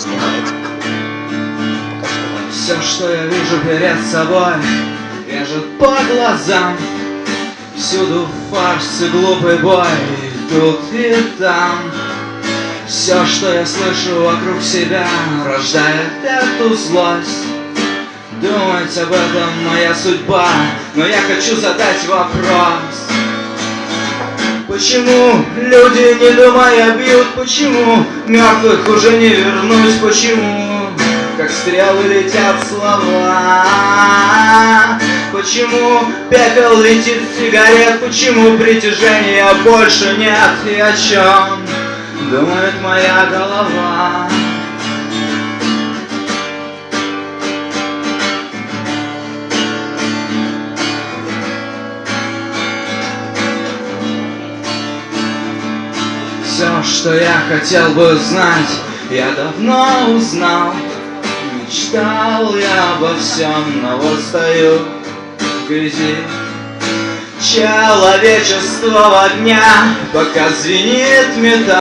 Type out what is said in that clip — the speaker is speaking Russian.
снимает. Все, что я вижу перед собой, режет по глазам. Всюду фарс и глупый бой, и тут и там. Все, что я слышу вокруг себя, рождает эту злость. Думать об этом моя судьба, но я хочу задать вопрос. Почему люди, не думая, бьют? Почему мертвых уже не вернуть? Почему, как стрелы, летят слова? Почему пепел летит с сигарет? Почему притяжения больше нет? И о чем думает моя голова? Все, что я хотел бы знать, я давно узнал. Мечтал я обо всем, но вот стою в грязи. Человечество в огня, пока звенит металл.